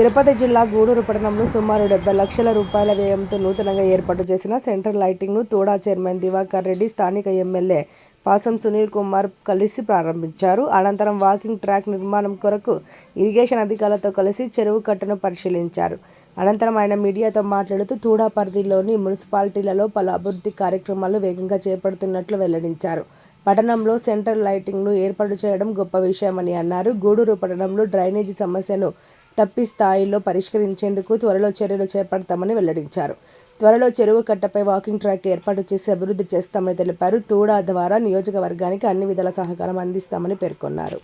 తిరుపతి జిల్లా గూడూరు పట్టణంలో సుమారు డెబ్బై లక్షల రూపాయల వ్యయంతో నూతనంగా ఏర్పాటు చేసిన సెంట్రల్ లైటింగ్ను తోడా చైర్మన్ దివాకర్ రెడ్డి స్థానిక ఎమ్మెల్యే పాసం సునీల్ కుమార్ కలిసి ప్రారంభించారు. అనంతరం వాకింగ్ ట్రాక్ నిర్మాణం కొరకు ఇరిగేషన్ అధికారులతో కలిసి చెరువు కట్టను పరిశీలించారు. అనంతరం ఆయన మీడియాతో మాట్లాడుతూ తూడా పరిధిలోని మున్సిపాలిటీలలో పలు అభివృద్ధి కార్యక్రమాలు వేగంగా చేపడుతున్నట్లు వెల్లడించారు. పట్టణంలో సెంట్రల్ లైటింగ్ను ఏర్పాటు చేయడం గొప్ప విషయమని అన్నారు. గూడూరు పట్టణంలో డ్రైనేజీ సమస్యను తప్పి స్థాయిలో పరిష్కరించేందుకు త్వరలో చర్యలు చేపడతామని వెల్లడించారు. త్వరలో చెరువు కట్టపై వాకింగ్ ట్రాక్ ఏర్పాటు చేసి అభివృద్ధి చేస్తామని తెలిపారు. తూడా ద్వారా నియోజకవర్గానికి అన్ని విధాల సహకారం అందిస్తామని పేర్కొన్నారు.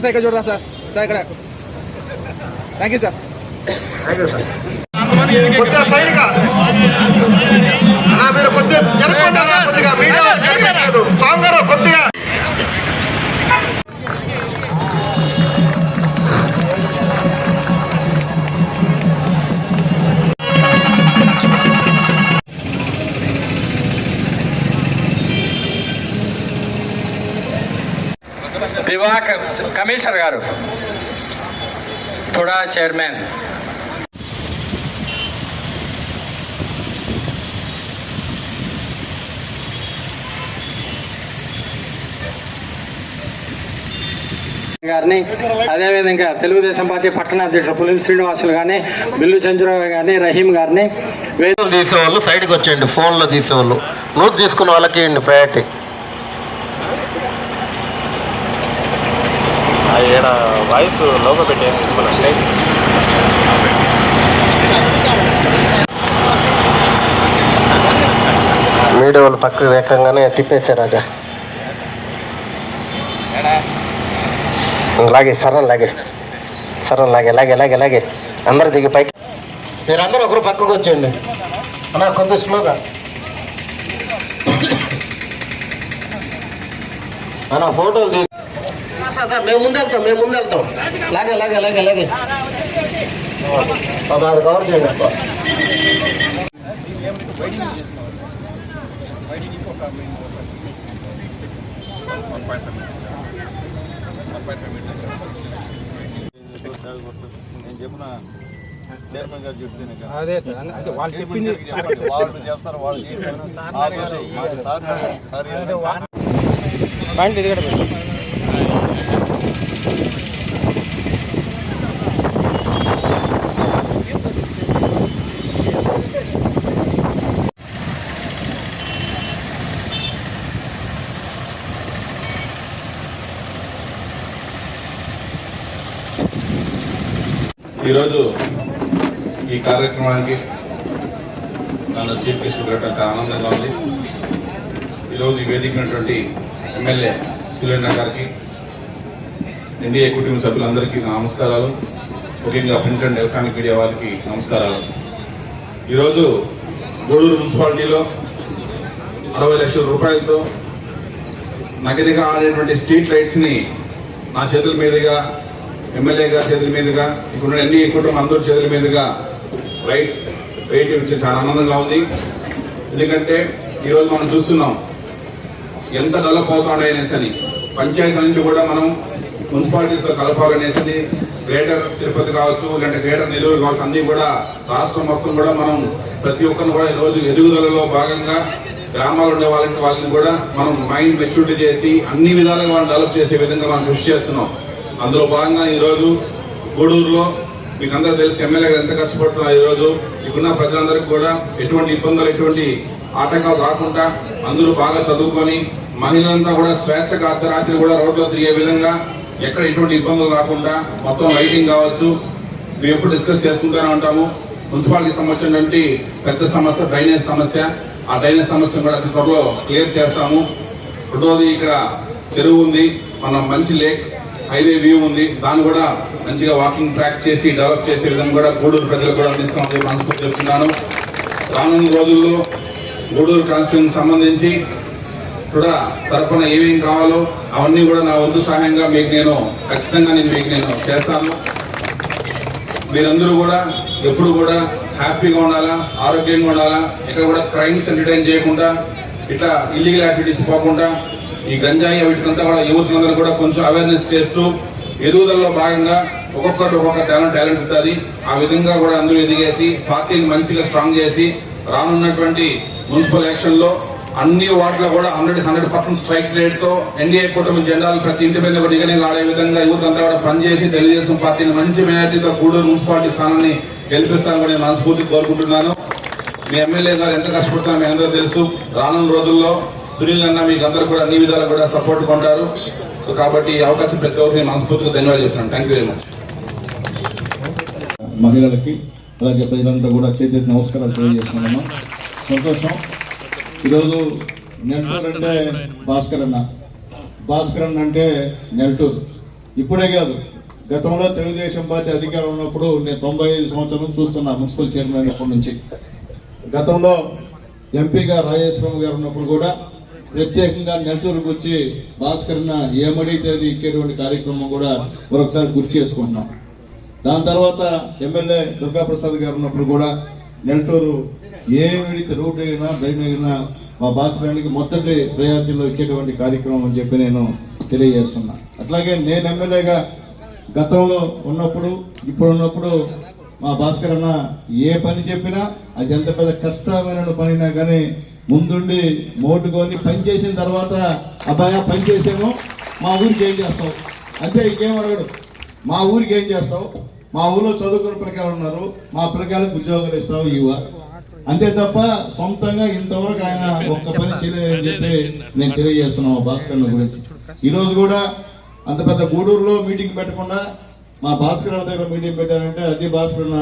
సార్ ఇక్కడ చూడరా సార్ సార్ ఇక్కడ థ్యాంక్ యూ సార్ కొద్దిగా సైడ్గా దివాకర్ కమిషనర్ గారు. తుడా చైర్మన్. గారిని అదేవిధంగా తెలుగుదేశం పార్టీ పట్టణ అధ్యక్షుడు పులిం శ్రీనివాసులు కానీ బిల్లు చంద్రరావు గారిని రహీం గారిని ఫోన్లు తీసేవాళ్ళు సైడ్కి వచ్చేయండి ఫోన్లో తీసేవాళ్ళు. నోట్ తీసుకున్న వాళ్ళకి ప్రయారిటీ ఇక్కడ వాయిస్ లోపల పెట్టి తీసుకున్నా స్టేజ్. మీడియా వాళ్ళు పక్కకు వేకంగానే తిప్పేశారు రాజా. లాగే సరే లాగే. సరే లాగే లాగే లాగే లాగే. అందరు దిగి పైకి. మీరందరూ ఒకరు పక్కకు వచ్చేయండి. అన్న కొంత స్లోగా. అన్న ఫోటోలు తీ సార్, సార్, మేము ముందు వెళ్తాం మేము ముందు వెళ్తాం లాగే లాగే లాగే లాగే. అది కవర్ చేయండి. నేను చెప్పిన అదే సార్ అంటే వాళ్ళు చెప్పింది వాళ్ళు చేస్తారు వాళ్ళు సార్ ఇది కూడా ఈరోజు ఈ కార్యక్రమానికి నన్ను చీఫ్ గెస్ట్ చాలా ఆనందంగా ఉంది. ఈరోజు ఈ వేదికనటువంటి ఎమ్మెల్యే సురేంద్ర గారికి ఎన్డీఏ కుటుంబ సభ్యులందరికీ నా నమస్కారాలు. ముఖ్యంగా ప్రింట్ అండ్ ఎలక్ట్రానిక్ మీడియా వారికి నమస్కారాలు. ఈరోజు గూడూరు మున్సిపాలిటీలో అరవై లక్షల రూపాయలతో నగదిగా ఆడేటువంటి స్ట్రీట్ లైట్స్ని నా చేతుల మీదుగా ఎమ్మెల్యే గారి చేతుల మీదుగా ఇక్కడ ఎన్ని కుటుంబం అందరి చేతుల మీదుగా రైట్స్ వేయటం వచ్చి చాలా ఆనందంగా ఉంది. ఎందుకంటే ఈరోజు మనం చూస్తున్నాం ఎంత డెవలప్ అవుతాడు అని పంచాయతీ నుంచి కూడా మనం మున్సిపాలిటీస్తో కలపాలనేసి గ్రేటర్ తిరుపతి కావచ్చు లేదంటే గ్రేటర్ నెల్లూరు కావచ్చు అన్నీ కూడా రాష్ట్రం మొత్తం కూడా మనం ప్రతి ఒక్కరిని కూడా ఈరోజు ఎదుగుదలలో భాగంగా గ్రామాలు ఉండే వాళ్ళని వాళ్ళని కూడా మనం మైండ్ మెచ్యూరిటీ చేసి అన్ని విధాలుగా వాళ్ళని డెవలప్ చేసే విధంగా మనం కృషి చేస్తున్నాం. అందులో భాగంగా ఈరోజు గూడూరులో మీకు అందరూ తెలుసు ఎమ్మెల్యే గారు ఎంత కష్టపడుతున్నారు ఈరోజు. ఇక్కడున్న ప్రజలందరికీ కూడా ఎటువంటి ఇబ్బందులు ఎటువంటి ఆటంకాలు రాకుండా అందరూ బాగా చదువుకొని మహిళలంతా కూడా స్వేచ్ఛగా అర్ధరాత్రి కూడా రోడ్లో తిరిగే విధంగా ఎక్కడ ఎటువంటి ఇబ్బందులు రాకుండా మొత్తం లైటింగ్ కావచ్చు. మేము ఎప్పుడు డిస్కస్ చేసుకుంటూనే ఉంటాము. మున్సిపాలిటీకి సంబంధించినటువంటి పెద్ద సమస్య డ్రైనేజ్ సమస్య. ఆ డ్రైనేజ్ సమస్యను కూడా అతి త్వరలో క్లియర్ చేస్తాము. రెండోది ఇక్కడ చెరువు ఉంది. మనం మంచి లేక్ హైవే వ్యూ ఉంది. దాన్ని కూడా మంచిగా వాకింగ్ ట్రాక్ చేసి డెవలప్ చేసే విధంగా కూడా గూడూరు ప్రజలకు కూడా అందిస్తామని మనస్ఫూర్తి చెప్తున్నాను. రానున్న రోజుల్లో గూడూరు కాన్స్టిట్యూషన్ సంబంధించి కూడా తరపున ఏమేమి కావాలో అవన్నీ కూడా నా వంతు సహాయంగా మీకు నేను ఖచ్చితంగా నేను మీకు నేను చేస్తాను. మీరందరూ కూడా ఎప్పుడు కూడా హ్యాపీగా ఉండాలా ఆరోగ్యంగా ఉండాలా ఇక్కడ కూడా క్రైమ్స్ ఎంటర్టైన్ చేయకుండా ఇట్లా ఇల్లీగల్ యాక్టివిటీస్ పోకుండా ఈ గంజాయి వీటికంతా కూడా యూత్ అందరూ కూడా కొంచెం అవేర్నెస్ చేస్తూ ఎదుగుదలలో భాగంగా ఒక్కొక్కటి ఒక్కొక్క టాలెంట్ టాలెంట్ ఉంటుంది. ఆ విధంగా కూడా అందరూ ఎదిగేసి పార్టీని మంచిగా స్ట్రాంగ్ చేసి రానున్నటువంటి మున్సిపల్ ఎలక్షన్లో అన్ని వాటిలో కూడా హండ్రెడ్ హండ్రెడ్ పర్సెంట్ స్ట్రైక్ రేట్తో ఎన్డీఏ కూటమి జెండాలు ప్రతి ఇంటి మీద కూడా ఇగనే ఆడే విధంగా యూత్ అంతా కూడా పనిచేసి తెలుగుదేశం పార్టీని మంచి మేయర్టీతో గూడూరు మున్సిపాలిటీ స్థానాన్ని గెలిపిస్తాను కూడా నేను మనస్ఫూర్తి కోరుకుంటున్నాను. మీ ఎమ్మెల్యే గారు ఎంత కష్టపడుతున్నా మీ అందరూ తెలుసు రానున్న రోజుల్లో సునీల్ అన్న మీకు అందరూ కూడా అన్ని విధాలు కూడా సపోర్ట్ కొంటారు. సో కాబట్టి ఈ అవకాశం ప్రతి ఒక్కరికి నేను మనస్ఫూర్తిగా ధన్యవాదాలు చెప్తున్నాను. థ్యాంక్ యూ వెరీ మచ్ మహిళలకి అలాగే ప్రజలంతా కూడా చేతి నమస్కారాలు తెలియజేస్తున్నాను. సంతోషం. ఈరోజు నెల్టూరు అంటే భాస్కర్ అన్న. భాస్కర్ అన్న అంటే నెల్టూరు ఇప్పుడే కాదు గతంలో తెలుగుదేశం పార్టీ అధికారం ఉన్నప్పుడు నేను తొంభై ఐదు సంవత్సరం చూస్తున్నా మున్సిపల్ చైర్మన్ అయినప్పటి నుంచి. గతంలో ఎంపీగా రాజేశ్వరం గారు ఉన్నప్పుడు కూడా ప్రత్యేకంగా నెల్లూరుకు వచ్చి భాస్కర్న ఏమడిగితే అది ఇచ్చేటువంటి కార్యక్రమం కూడా మరొకసారి గుర్తు చేసుకుంటున్నాం. దాని తర్వాత ఎమ్మెల్యే దుర్గాప్రసాద్ గారు ఉన్నప్పుడు కూడా నెల్లూరు ఏమిడితే రోడ్డు అయినా డ్రైన్ అయినా మా భాస్కరానికి మొదటి ప్రయారిటీలో ఇచ్చేటువంటి కార్యక్రమం అని చెప్పి నేను తెలియజేస్తున్నా. అట్లాగే నేను ఎమ్మెల్యేగా గతంలో ఉన్నప్పుడు ఇప్పుడు ఉన్నప్పుడు మా భాస్కర్ అన్న ఏ పని చెప్పినా అది ఎంత పెద్ద కష్టమైన పనినా కానీ ముందుండి మోటుకొని పని చేసిన తర్వాత అబ్బాయి పని చేసాము. మా ఊరికి ఏం చేస్తావు? అంతే ఇంకేం అడగడు. మా ఊరికి ఏం చేస్తావు? మా ఊళ్ళో చదువుకున్న పిల్లకాయలు ఉన్నారు. మా పిల్లకాయలకు ఉద్యోగాలు ఇస్తావు ఇవ్వ. అంతే తప్ప సొంతంగా ఇంతవరకు ఆయన ఒక్క పని చేయలేదని చెప్పి నేను తెలియజేస్తున్నాను భాస్కర్ గురించి. ఈ రోజు కూడా అంత పెద్ద గూడూరులో మీటింగ్ పెట్టకుండా మా భాస్కర్ దగ్గర మీటింగ్ పెట్టారంటే అది భాస్కర్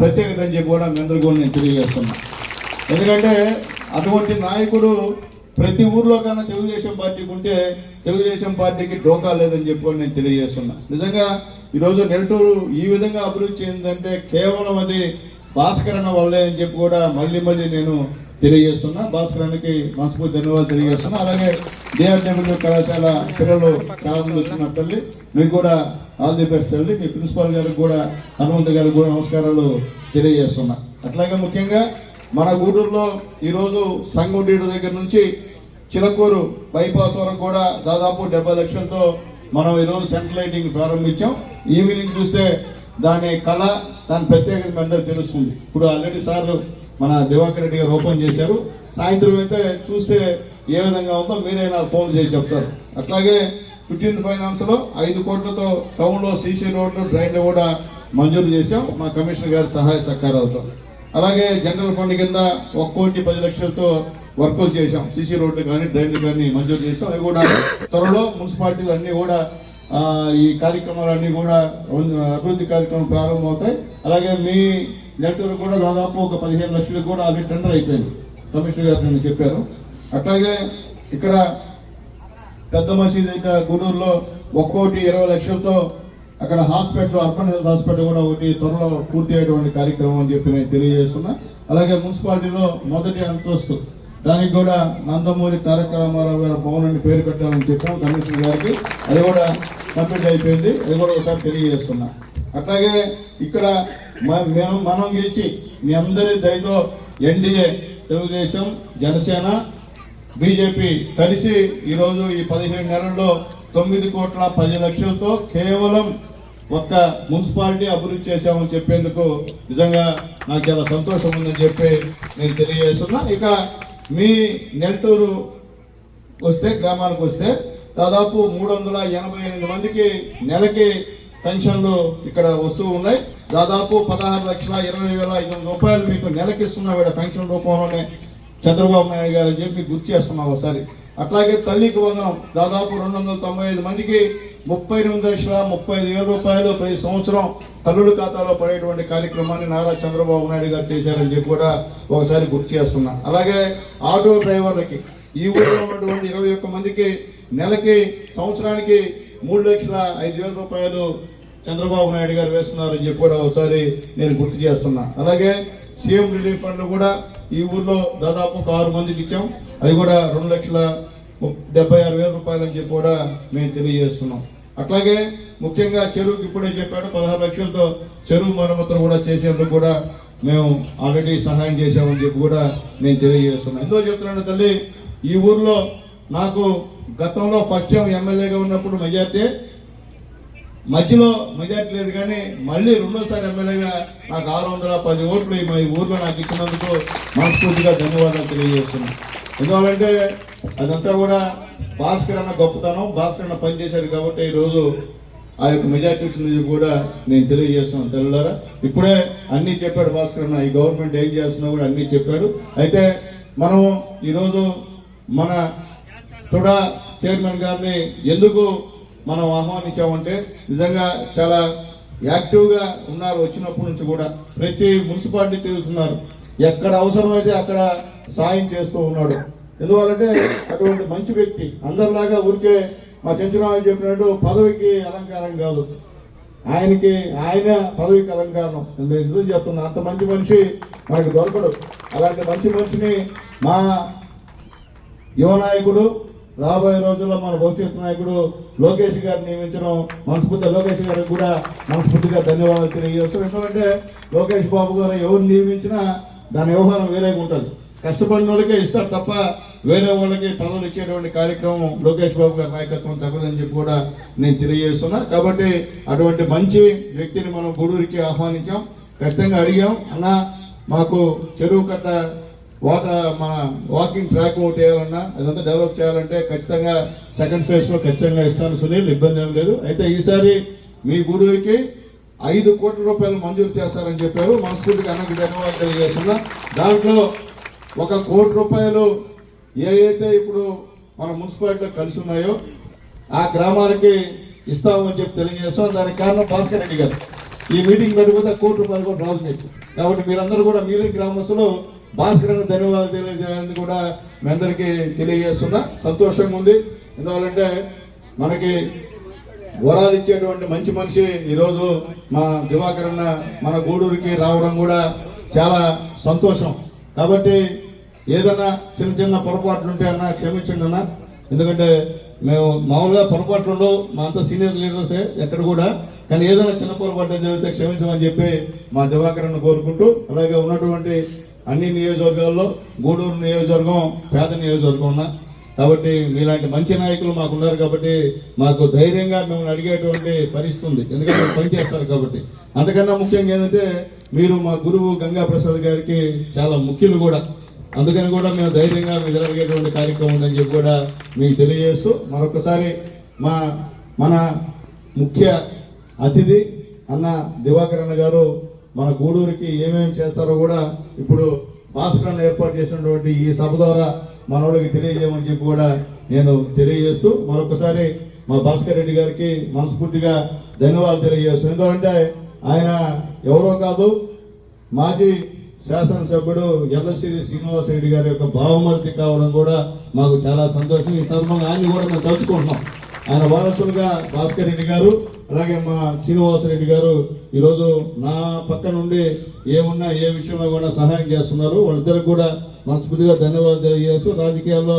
ప్రత్యేకత అని చెప్పి కూడా మీ అందరికీ నేను తెలియజేస్తున్నాను. ఎందుకంటే అటువంటి నాయకుడు ప్రతి ఊర్లో కన్నా తెలుగుదేశం పార్టీకి ఉంటే తెలుగుదేశం పార్టీకి డోకా లేదని చెప్పి నేను తెలియజేస్తున్నా. నిజంగా ఈరోజు నెల్లూరు ఈ విధంగా అభివృద్ధి చెందిందంటే కేవలం అది భాస్కరణ వల్లే అని చెప్పి కూడా మళ్ళీ మళ్ళీ నేను తెలియజేస్తున్నా. భాస్కరానికి మనస్ఫూర్తి ధన్యవాదాలు తెలియజేస్తున్నా. అలాగే డిఆర్డబ్ల్యూ కళాశాల పిల్లలు చాలా మంది వచ్చిన తల్లి మీకు కూడా ఆల్ ది బెస్ట్ తల్లి. మీ ప్రిన్సిపాల్ గారికి కూడా హనుమంత్ గారికి కూడా నమస్కారాలు తెలియజేస్తున్నా. అట్లాగే ముఖ్యంగా మన గూడూరులో ఈరోజు సంగుండీడు దగ్గర నుంచి చిలకూరు బైపాస్ వరకు కూడా దాదాపు డెబ్బై లక్షలతో మనం ఈరోజు సెంట్రల్ లైటింగ్ ప్రారంభించాం. ఈవినింగ్ చూస్తే దాని కళ దాని ప్రత్యేకత మీ తెలుస్తుంది. ఇప్పుడు ఆల్రెడీ సార్ మన దివాకర్ రెడ్డి గారు ఓపెన్ చేశారు. సాయంత్రం అయితే చూస్తే ఏ విధంగా ఉందో మీరే నాకు ఫోన్ చేసి చెప్తారు. అట్లాగే ఫిఫ్టీన్త్ ఫైనాన్స్లో ఐదు కోట్లతో టౌన్లో సీసీ రోడ్లు డ్రైన్లు కూడా మంజూరు చేశాం. మా కమిషనర్ గారి సహాయ సహకారాలతో. అలాగే జనరల్ ఫండ్ కింద ఒక కోటి పది లక్షలతో వర్కులు చేశాం. సీసీ రోడ్లు కానీ డ్రైన్లు కానీ మంజూరు చేస్తాం అవి కూడా త్వరలో మున్సిపాలిటీలు అన్నీ కూడా ఈ కార్యక్రమాలన్నీ కూడా అభివృద్ధి కార్యక్రమం ప్రారంభమవుతాయి. అలాగే మీ నెల్లూరు కూడా దాదాపు ఒక పదిహేను లక్షలకు కూడా అవి టెండర్ అయిపోయింది. కమిషనర్ గారు నేను చెప్పారు. అట్లాగే ఇక్కడ పెద్ద మసీద్ అయితే గూడూరులో ఒక్కోటి ఇరవై లక్షలతో అక్కడ హాస్పిటల్ అర్బన్ హెల్త్ హాస్పిటల్ కూడా ఒకటి త్వరలో పూర్తి అయ్యేటువంటి కార్యక్రమం అని చెప్పి నేను తెలియజేస్తున్నా. అలాగే మున్సిపాలిటీలో మొదటి అంతస్తు. దానికి కూడా నందమూరి తారక రామారావు గారి భవనాన్ని పేరు పెట్టాలని చెప్పాం కమిషనర్ గారికి. అది కూడా కంప్లీట్ అయిపోయింది. అది కూడా ఒకసారి తెలియజేస్తున్నా. అట్లాగే ఇక్కడ మేము మనం గెలిచి మీ అందరి దయతో ఎన్డీఏ తెలుగుదేశం జనసేన బీజేపీ కలిసి ఈరోజు ఈ పదిహేడు నెలల్లో తొమ్మిది కోట్ల పది లక్షలతో కేవలం ఒక్క మున్సిపాలిటీ అభివృద్ధి చేశామని చెప్పేందుకు నిజంగా నాకు చాలా సంతోషం ఉందని చెప్పి నేను తెలియజేస్తున్నా. ఇక మీ నెల్లూరు వస్తే గ్రామానికి వస్తే దాదాపు మూడు వందల ఎనభై ఎనిమిది మందికి నెలకి పెన్షన్లు ఇక్కడ వస్తూ ఉన్నాయి. దాదాపు పదహారు లక్షల ఇరవై వేల ఐదు వందల రూపాయలు మీకు నెలకి ఇస్తున్నా వీడ పెన్షన్ రూపంలోనే చంద్రబాబు నాయుడు గారు అని చెప్పి గుర్తు చేస్తున్నాం ఒకసారి. అట్లాగే తల్లికి వందనం. దాదాపు రెండు వందల తొంభై ఐదు మందికి ముప్పై ఎనిమిది లక్షల ముప్పై ఐదు వేల రూపాయలు ప్రతి సంవత్సరం తల్లుడు ఖాతాలో పడేటువంటి కార్యక్రమాన్ని నారా చంద్రబాబు నాయుడు గారు చేశారని చెప్పి కూడా ఒకసారి గుర్తు చేస్తున్నా. అలాగే ఆటో డ్రైవర్లకి ఈ ఊళ్ళో ఉన్నటువంటి ఇరవై ఒక్క మందికి నెలకి సంవత్సరానికి మూడు లక్షల ఐదు వేల రూపాయలు చంద్రబాబు నాయుడు గారు వేస్తున్నారని చెప్పి కూడా ఒకసారి నేను గుర్తు చేస్తున్నా. అలాగే సీఎం రిలీఫ్ ఫండ్ కూడా ఈ ఊర్లో దాదాపు ఒక ఆరు మందికి ఇచ్చాం. అది కూడా రెండు లక్షల డెబ్బై ఆరు వేల రూపాయలు అని చెప్పి కూడా మేము తెలియజేస్తున్నాం. అట్లాగే ముఖ్యంగా చెరువుకి ఇప్పుడే చెప్పాడు పదహారు లక్షలతో చెరువు మరమ్మతులు కూడా చేసేందుకు కూడా మేము ఆల్రెడీ సహాయం చేశామని చెప్పి కూడా నేను తెలియజేస్తున్నాను ఎందుకు చెప్తున్నాను తల్లి ఈ ఊర్లో నాకు గతంలో ఫస్ట్ టైం ఎమ్మెల్యేగా ఉన్నప్పుడు మెజార్టీ మధ్యలో మెజార్టీ లేదు కానీ మళ్ళీ రెండోసారి ఎమ్మెల్యేగా నాకు ఆరు వందల పది ఓట్లు ఈ మా ఈ ఊర్లో నాకు ఇచ్చినందుకు మనస్ఫూర్తిగా ధన్యవాదాలు తెలియజేస్తున్నాను. ఎందుకంటే అదంతా కూడా భాస్కర్ అన్న గొప్పతనం భాస్కర్ అన్న పనిచేశాడు కాబట్టి ఈరోజు ఆ యొక్క మెజార్టీ వచ్చింది కూడా నేను తెలియజేస్తున్నాను తెల్లారా ఇప్పుడే అన్నీ చెప్పాడు భాస్కర్ అన్న ఈ గవర్నమెంట్ ఏం చేస్తున్నా కూడా అన్నీ చెప్పాడు. అయితే మనం ఈరోజు మన తుడా చైర్మన్ గారిని ఎందుకు మనం ఆహ్వానించామంటే నిజంగా చాలా యాక్టివ్గా ఉన్నారు వచ్చినప్పటి నుంచి కూడా. ప్రతి మున్సిపాలిటీ తిరుగుతున్నారు. ఎక్కడ అవసరమైతే అక్కడ సాయం చేస్తూ ఉన్నాడు. ఎందువల్లంటే అటువంటి మంచి వ్యక్తి అందరిలాగా ఊరికే మా చంద్రబాబు చెప్పినట్టు పదవికి అలంకారం కాదు. ఆయనకి ఆయన పదవికి అలంకారం. నేను ఎందుకు చెప్తున్నా? అంత మంచి మనిషి మనకు దొరకడు. అలాంటి మంచి మనిషిని మా యువ నాయకుడు రాబోయే రోజుల్లో మన భవిష్యత్ నాయకుడు లోకేష్ గారిని నియమించడం మనస్ఫూర్తిగా లోకేష్ గారికి కూడా మనస్ఫూర్తిగా ధన్యవాదాలు తెలియజేస్తాం ఎందుకంటే లోకేష్ బాబు గారు ఎవరు నియమించినా దాని వ్యవహారం వేరేగా ఉంటుంది. కష్టపడిన వాళ్ళకే ఇస్తారు తప్ప వేరే వాళ్ళకి పదవులు ఇచ్చేటువంటి కార్యక్రమం లోకేష్ బాబు గారి నాయకత్వం తగ్గదని చెప్పి కూడా నేను తెలియజేస్తున్నా. కాబట్టి అటువంటి మంచి వ్యక్తిని మనం గూడూరికి ఆహ్వానించాం. ఖచ్చితంగా అడిగాం. అన్న మాకు చెరువు కట్ట వాటర్ మన వాకింగ్ ట్రాక్ ఒకటి వేయాలన్నా అదంతా డెవలప్ చేయాలంటే ఖచ్చితంగా సెకండ్ ఫేజ్లో ఖచ్చితంగా ఇస్తాను సునీల్ ఇబ్బంది ఏం లేదు. అయితే ఈసారి మీ గూడూరికి ఐదు కోట్ల రూపాయలు మంజూరు చేస్తారని చెప్పారు. మనస్ఫూర్తిగా అన్నకు ధన్యవాదాలు తెలియజేస్తున్నా. దాంట్లో ఒక కోటి రూపాయలు ఏ ఇప్పుడు మన మున్సిపాలిటీలో కలిసి ఉన్నాయో ఆ గ్రామాలకి ఇస్తామని చెప్పి తెలియజేస్తాం దానికి కారణం భాస్కర్ రెడ్డి గారు. ఈ మీటింగ్ పెట్టుకుంటే కోటి రూపాయలు కూడా రాజు కాబట్టి మీరందరూ కూడా మీరే గ్రామస్తులు భాస్కర్ ధన్యవాదాలు తెలియజేయాలని కూడా మీ అందరికీ తెలియజేస్తున్నా. సంతోషంగా ఉంది. ఎందువల్లంటే మనకి వరాలు ఇచ్చేటువంటి మంచి మనిషి ఈరోజు మా దివాకర్ అన్న మన గూడూరుకి రావడం కూడా చాలా సంతోషం. కాబట్టి ఏదైనా చిన్న చిన్న పొరపాట్లు ఉంటే అన్న క్షమించండి అన్న. ఎందుకంటే మేము మామూలుగా పొరపాట్లు ఉండవు. మా అంతా సీనియర్ లీడర్సే ఎక్కడ కూడా. కానీ ఏదైనా చిన్న పొరపాటు జరిగితే క్షమించమని చెప్పి మా దివాకర్ కోరుకుంటూ అలాగే ఉన్నటువంటి అన్ని నియోజకవర్గాల్లో గూడూరు నియోజకవర్గం పేద నియోజకవర్గం ఉన్న. కాబట్టి మీలాంటి మంచి నాయకులు మాకు ఉన్నారు కాబట్టి మాకు ధైర్యంగా మిమ్మల్ని అడిగేటువంటి పరిస్థితి ఉంది. ఎందుకంటే మీరు పని చేస్తారు కాబట్టి. అంతకన్నా ముఖ్యంగా ఏంటంటే మీరు మా గురువు గంగా ప్రసాద్ గారికి చాలా ముఖ్యులు కూడా. అందుకని కూడా మేము ధైర్యంగా మీ జరిగేటువంటి కార్యక్రమం ఉందని చెప్పి కూడా మీకు తెలియజేస్తూ మరొకసారి మా మన ముఖ్య అతిథి అన్న దివాకర్ అన్న గారు మన గూడూరుకి ఏమేమి చేస్తారో కూడా ఇప్పుడు భాస్కరణ ఏర్పాటు చేసినటువంటి ఈ సభ ద్వారా మనోళ్ళకి తెలియజేయమని చెప్పి కూడా నేను తెలియజేస్తూ మరొకసారి మా భాస్కర్ రెడ్డి గారికి మనస్ఫూర్తిగా ధన్యవాదాలు తెలియజేస్తాను ఎందుకంటే ఆయన ఎవరో కాదు మాజీ శాసనసభ్యుడు ఎల్లసిరి శ్రీనివాస రెడ్డి గారి యొక్క భావమూర్తి కావడం కూడా మాకు చాలా సంతోషం. ఈ సందర్భంగా ఆయన కూడా మేము తలుచుకుంటున్నాం. ఆయన వారసులుగా భాస్కర్ రెడ్డి గారు అలాగే మా శ్రీనివాస రెడ్డి గారు ఈరోజు నా పక్క నుండి ఏమున్నా ఏ విషయంలో కూడా సహాయం చేస్తున్నారు. వాళ్ళిద్దరికి కూడా మనస్ఫూర్తిగా ధన్యవాదాలు తెలియజేస్తూ రాజకీయాల్లో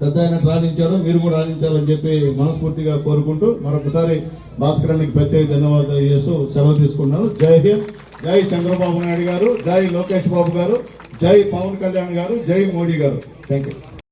పెద్ద ఆయన రాణించారు మీరు కూడా రాణించాలని చెప్పి మనస్ఫూర్తిగా కోరుకుంటూ మరొకసారి భాస్కరానికి ప్రత్యేక ధన్యవాదాలు తెలియజేస్తూ సెలవు తీసుకున్నాను జై హింద్ జై చంద్రబాబు నాయుడు గారు జై లోకేష్ బాబు గారు జై పవన్ కళ్యాణ్ గారు జై మోడీ గారు. Thank you